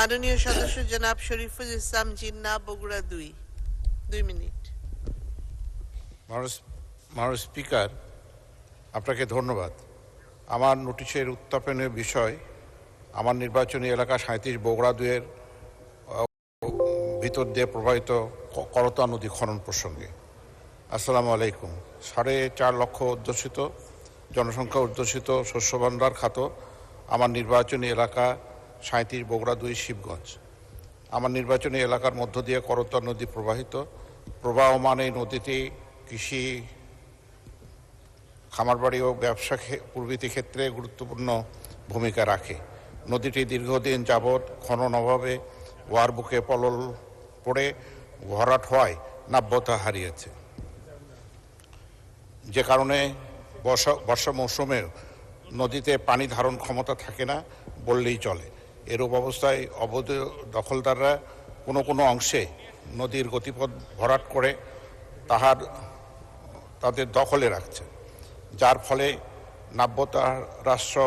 মাননীয় সদস্য জনাব শরীফুল ইসলাম জিন্না বগুড়া দুই। দুই মিনিট। মাননীয় স্পিকার, আপনাকে ধন্যবাদ। আমার নোটিশের উত্থাপনের বিষয় আমার নির্বাচনী এলাকা সাঁত্রিশ বগুড়া দুয়ের ভিতর দিয়ে প্রবাহিত করতা নদী খনন প্রসঙ্গে। আসসালামু আলাইকুম। সাড়ে চার লক্ষ অধ্যুষিত জনসংখ্যা অধ্যুষিত শস্য ভাণ্ডার খাত আমার নির্বাচনী এলাকা সাঁত্রিশ বগুড়া দুই শিবগঞ্জ। আমার নির্বাচনী এলাকার মধ্য দিয়ে করতা নদী প্রবাহিত। প্রবাহমান এই নদীটি কৃষি, খামারবাড়ি ও ব্যবসা প্রভৃতি ক্ষেত্রে গুরুত্বপূর্ণ ভূমিকা রাখে। নদীটি দীর্ঘদিন যাবৎ খনন অভাবে ওয়ার বুকে পলল পড়ে ভরাট হওয়ায় নাব্যতা হারিয়েছে। যে কারণে বর্ষা বর্ষা মৌসুমে নদীতে পানি ধারণ ক্ষমতা থাকে না বললেই চলে। এরূপ অবস্থায় অবৈধ দখলদাররা কোনো কোনো অংশে নদীর গতিপথ ভরাট করে তাহার, তাদের দখলে রাখছে, যার ফলে নাব্যতা রাষ্ট্র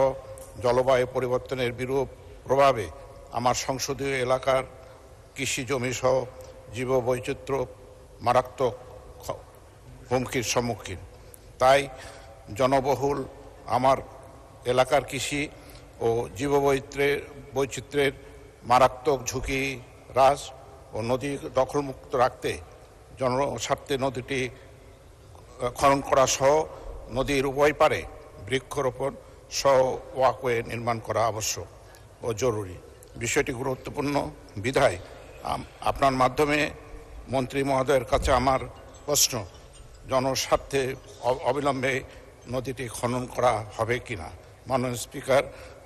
জলবায়ু পরিবর্তনের বিরূপ প্রভাবে আমার সংসদীয় এলাকার কৃষি জমি সহ জীববৈচিত্র্য মারাত্মক হুমকির সম্মুখীন। তাই জনবহুল আমার এলাকার কৃষি ও জীববৈত্রের বৈচিত্র্যের মারাত্মক ঝুঁকি, হ্রাস ও নদী দখলমুক্ত রাখতে জনস্বার্থে নদীটি খনন করা সহ নদীর উভয় পারে বৃক্ষরোপণ সহ ওয়াকওয়ে নির্মাণ করা আবশ্যক ও জরুরি। বিষয়টি গুরুত্বপূর্ণ। বিধায় আপনার মাধ্যমে মন্ত্রী মহোদয়ের কাছে আমার প্রশ্ন জনস্বার্থে অবিলম্বে নদীটি খনন করা হবে কিনা? মাননীয় স্পিকার,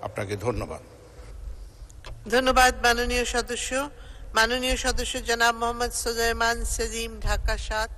আপনাকে ধন্যবাদ। ধন্যবাদ মাননীয় সদস্য। মাননীয় সদস্য জনাব মোহাম্মদ সোজাইমান সেজিম ঢাকা সাত।